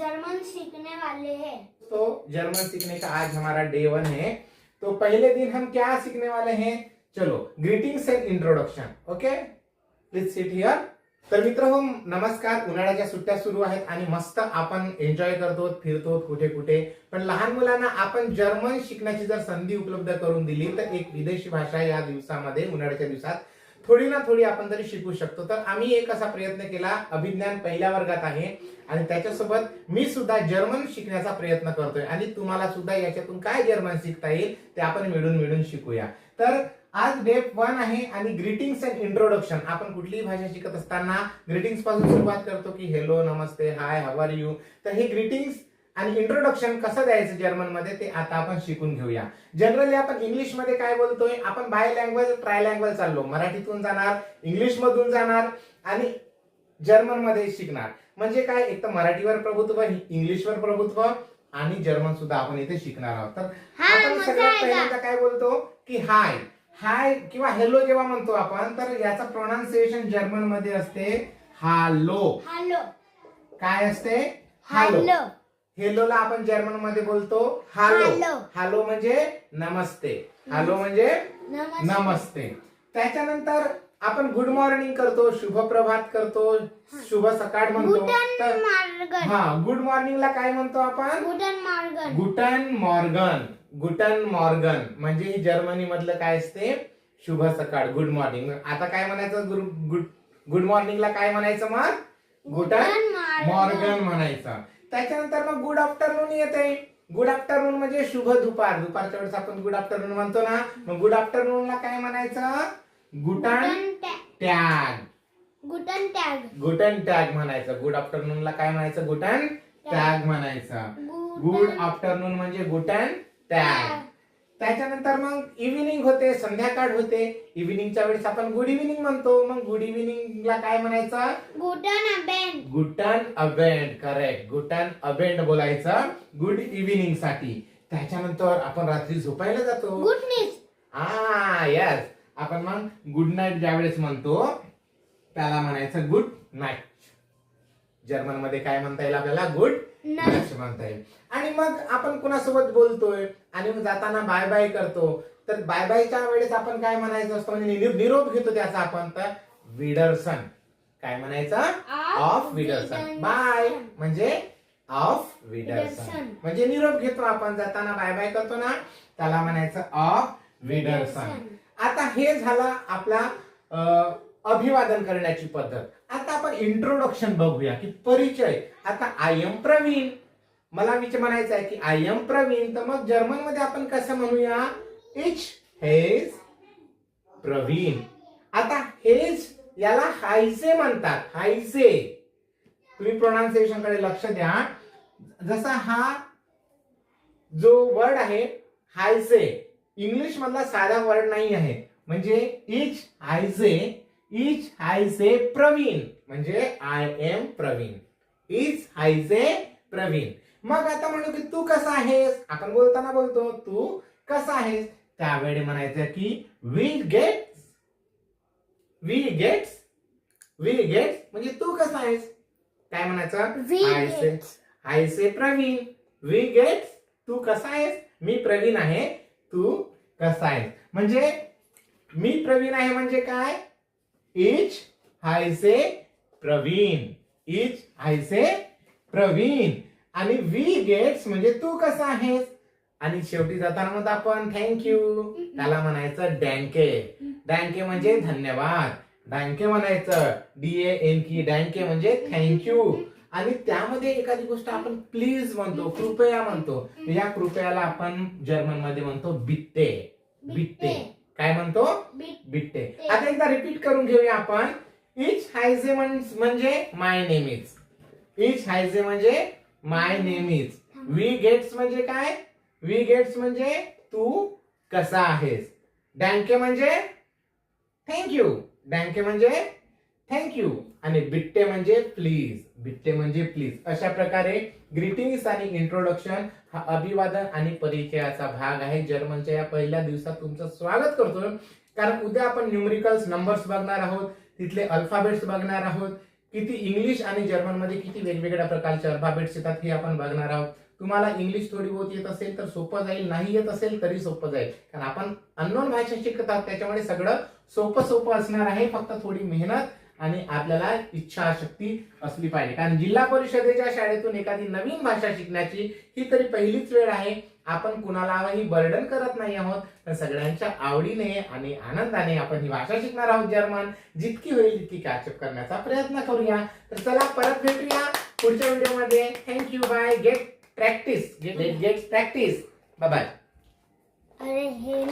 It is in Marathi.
सीखने वाले हैं। तो जर्मन सीखने का आज हमारा डे वन है। तो पहले दिन हम क्या सीखने वाले हैं? चलो greetings and introduction okay please sit here तर मित्र हो नमस्कार. उन्हाळ्याच्या सुट्ट्या सुरू आहेत आणि मस्त आपण एन्जॉय करतो फिरतो कुठे कुठे पण लहान मुलांना आपण जर्मन शिकण्याची जर संधी उपलब्ध करून दिली तर एक विदेशी भाषा या दिवसामध्ये उन्हाळ्याच्या दिवसात थोडी ना थोडी आपण तरी शिकू शकतो. तर आम्ही एक असा प्रयत्न केला अभिज्ञान पहिल्या वर्गात आहे. आणि त्याच्यासोबत मी सुद्धा जर्मन शिकण्याचा प्रयत्न करतोय. आणि तुम्हाला सुद्धा याच्यातून काय जर्मन शिकता येईल ते आपण मिळून मिळून शिकूया. तर आज डे वन आहे आणि ग्रीटिंग्स अँड इंट्रोडक्शन. आपण कुठलीही भाषा शिकत असताना ग्रीटिंग्सपासून सुरुवात करतो की hello namaste hi how are you? तर हे ग्रीटिंग्स आणि इंट्रोडक्शन कसं द्यायचं जर्मनमध्ये ते आता आपण शिकून घेऊया. जनरली आपण इंग्लिशमध्ये काय बोलतोय? आपण बाय लँग्वेज ट्राय लँग्वेज चाललो. मराठीतून जाणार इंग्लिश मधून जाणार आणि जर्मनमध्ये शिकणार. म्हणजे काय? एक तर मराठीवर प्रभुत्व इंग्लिशवर प्रभुत्व आणि जर्मन सुद्धा आपण इथे शिकणार आहोत. तर हा आपण सगळ्यात पहिल्यांदा काय बोलतो? की हाय. हाय किंवा हेलो जेव्हा म्हणतो आपण तर याचा प्रोनाऊन्सिएशन जर्मनमध्ये असते हालो हेलो काय असते? हेलो हेलोला आपण जर्मनमध्ये बोलतो हालो हालो. म्हणजे नमस्ते. हालो म्हणजे नमस्ते. त्याच्यानंतर आपण गुड मॉर्निंग करतो शुभ प्रभात करतो शुभ सकाळ म्हणतो. तर हा गुड मॉर्निंगला काय म्हणतो आपण? गुटन मार्गन गुटन मॉर्गन गुटन मॉर्गन म्हणजे ही जर्मनी मधलं काय असते? शुभ सकाळ गुड मॉर्निंग आता काय म्हणायचं? गुड गुड मॉर्निंगला काय म्हणायचं मग? गुटन मॉर्गन म्हणायचं. त्याच्यानंतर मग गुड आफ्टरनून येते. गुड आफ्टरनून म्हणजे शुभ दुपार. दुपारच्या वेळेस आपण गुड आफ्टरनून म्हणतो ना. मग गुड आफ्टरनूनला काय म्हणायचं? गुटन टॅग गुटन टॅग गुटन टॅग म्हणायचं. गुड आफ्टरनूनला काय म्हणायचं? गुटन टॅग म्हणायचं. गुड आफ्टरनून म्हणजे गुटन टॅग त्याच्यानंतर मग इव्हिनिंग होते संध्याकाळ होते. इव्हिनिंगच्या वेळेस आपण गुड इव्हिनिंग म्हणतो. मग गुड इव्हिनिंगला काय म्हणायचं? गुटन अबेन गुटन अबेंड करेक्ट गुटन अबेंड बोलायचं गुड इव्हिनिंगसाठी. त्याच्यानंतर आपण रात्री झोपायला जातो. गुडनेस हा यस आपण मग गुड नाईट ज्यावेळेस म्हणतो त्याला म्हणायचं गुड नाईट जर्मनमध्ये काय म्हणता येईल आपल्याला? गुड म्हणता येईल. आणि मग आपण कुणासोबत बोलतोय आणि मग जाताना बाय बाय करतो तर बाय बायच्या वेळेस आपण काय म्हणायचं असतं? म्हणजे निरोप- घेतो त्याचा आपण. तर विडरसन. काय म्हणायचं? ऑफ विडरसन बाय. म्हणजे ऑफ विडरसन. म्हणजे निरोप घेतो आपण. जाताना बाय बाय करतो ना त्याला म्हणायचं ऑफ विडरसन आता हे झालं आपला अभिवादन करण्याची पद्धत. आता आपण इंट्रोडक्शन बघूया की परिचय. आता आय एम प्रवीण मला विचार म्हणायचं आहे की आय एम प्रवीण तर मग जर्मनमध्ये आपण कसं म्हणूया? इच हेज प्रवीण आता हेज याला हायझे म्हणतात. हायझे तुम्ही प्रोनाऊन्सिएशनकडे लक्ष द्या. जसा हा जो वर्ड आहे हायझे इंग्लिश मधला साधा वर्ड नाही आहे. म्हणजे इच हायझे इच हायसे प्रवीण म्हणजे आय एम प्रवीण इच हायसे प्रवीण मग आता म्हणू की तू कसा आहेस? आपण बोलताना बोलतो तू कसा आहेस? त्यावेळी म्हणायचं की वी गेट वी गेट्स वी गेट्स म्हणजे तू कसा आहेस? काय म्हणायचं? हायसे प्रवीण वी गेट्स तू कसा आहेस? मी प्रवीण आहे तू कसा आहेस? म्हणजे मी प्रवीण आहे म्हणजे काय? इच हायसे प्रवीण. इच हायसे प्रवीण. आणि वी गेट्स म्हणजे तू कसा आहेस? आणि शेवटी जाताना मग आपण थँक्यू त्याला म्हणायचं डँके. डँके म्हणजे धन्यवाद. डँके म्हणायचं. डी ए एन की डँके म्हणजे थँक्यू आणि त्यामध्ये एखादी गोष्ट आपण प्लीज म्हणतो कृपया म्हणतो. या कृपयाला आपण जर्मनमध्ये म्हणतो बित्ते. बित्ते. काय म्हणतो? बिट्टे आता एकदा रिपीट करून घेऊया आपण. इच हायझे म्हणजे माय नेम इज इच हायझे म्हणजे माय नेम इज वी गेट्स म्हणजे काय? वी गेट्स म्हणजे तू कसा आहेस? डँके म्हणजे? थँक्यू डँके म्हणजे थँक्यू आणि बिट्टे म्हणजे प्लीज बिट्टे म्हणजे प्लीज अशा प्रकारे ग्रीटिंग्स आणि इंट्रोडक्शन हा अभिवादन आणि परिचयाचा भाग आहे. जर्मनच्या या पहिल्या दिवसात तुमचं स्वागत करतो कारण उद्या आपण न्यूमरिकल्स नंबर्स बघणार आहोत. तिथले अल्फाबेट्स बघणार आहोत. किती इंग्लिश आणि जर्मनमध्ये किती वेगवेगळ्या प्रकारचे अल्फाबेट्स येतात हे आपण बघणार आहोत. तुम्हाला इंग्लिश थोडी बहुत येत असेल तर सोपं जाईल. नाही येत असेल तरी सोपं जाईल. कारण आपण अननोन भाषा शिकत आहोत. त्याच्यामुळे सगळं सोपं सोपं असणार आहे. फक्त थोडी मेहनत आणि आपल्याला इच्छाशक्ती असली पाहिजे. कारण जिल्हा परिषदेच्या शाळेतून एखादी नवीन भाषा शिकण्याची ही तरी पहिलीच वेळ आहे. आपण कुणालाही बर्डन करत नाही आहोत. तर सगळ्यांच्या आवडीने आणि आनंदाने आपण ही भाषा शिकणार आहोत जर्मन. जितकी होईल तितकी कॅचअप करण्याचा प्रयत्न करूया. तर चला परत भेटूया पुढच्या व्हिडिओमध्ये. Thank you bye get practice get get practice bye bye अरे हे